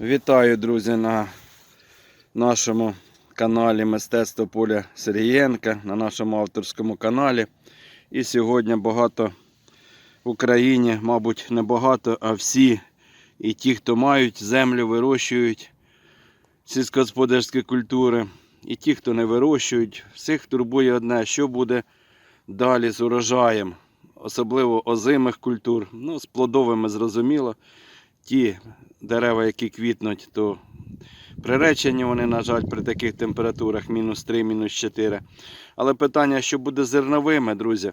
Вітаю, друзі, на нашому каналі Мистецтво Поля Сергієнка, на нашому авторському каналі. І сьогодні багато в Україні, мабуть, не багато, а всі, і ті, хто мають землю, вирощують сільськогосподарські культури, і ті, хто не вирощують, всіх турбує одне, що буде далі з урожаєм, особливо озимих культур. Ну, з плодовими зрозуміло. Ті дерева, які квітнуть, то приречені вони, на жаль, при таких температурах мінус 3, мінус 4. Але питання, що буде з зерновими, друзі.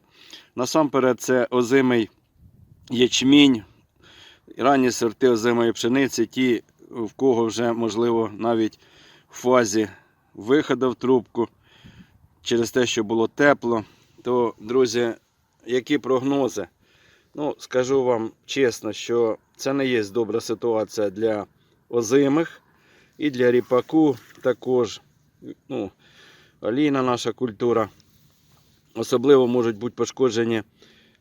Насамперед, це озимий ячмінь, ранні сорти озимої пшениці, ті, в кого вже, можливо, навіть в фазі виходу в трубку, через те, що було тепло. То, друзі, які прогнози? Ну, скажу вам чесно, що це не є добра ситуація для озимих і для ріпаку також. Ну, олійна наша культура. Особливо можуть бути пошкоджені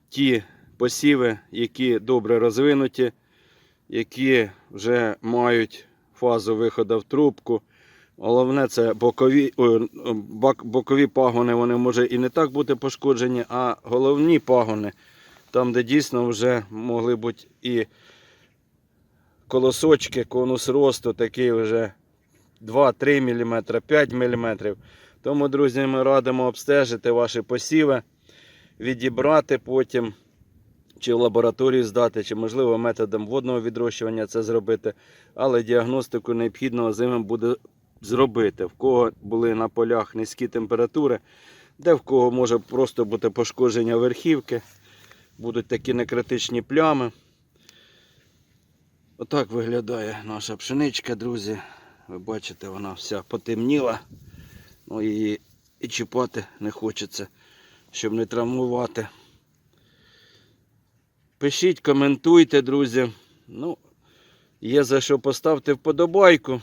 ті посіви, які добре розвинуті, які вже мають фазу виходу в трубку. Головне це бокові, о, бокові пагони, вони може і не так бути пошкоджені, а головні пагони, там, де дійсно вже могли бути і колосочки, конус росту такий вже 2-3 мм, 5 мм. Тому, друзі, ми радимо обстежити ваші посіви, відібрати потім, чи в лабораторію здати, чи, можливо, методом водного відрощування це зробити. Але діагностику необхідно зимом буде зробити. В кого були на полях низькі температури, де в кого може просто бути пошкодження верхівки, будуть такі некритичні плями. Отак виглядає наша пшеничка, друзі. Ви бачите, вона вся потемніла. Ну, її і чіпати не хочеться, щоб не травмувати. Пишіть, коментуйте, друзі. Ну, є за що поставте вподобайку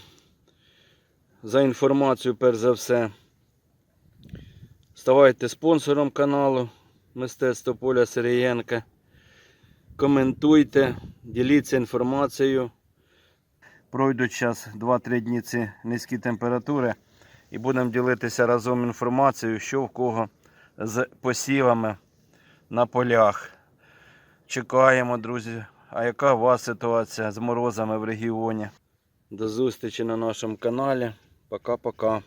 за інформацію, перш за все. Ставайте спонсором каналу Мистецтво Поля Сирієнка. Коментуйте, діліться інформацією. Пройдуть зараз 2-3 дні ці низькі температури і будемо ділитися разом інформацією, що в кого з посівами на полях. Чекаємо, друзі. А яка у вас ситуація з морозами в регіоні? До зустрічі на нашому каналі. Пока-пока.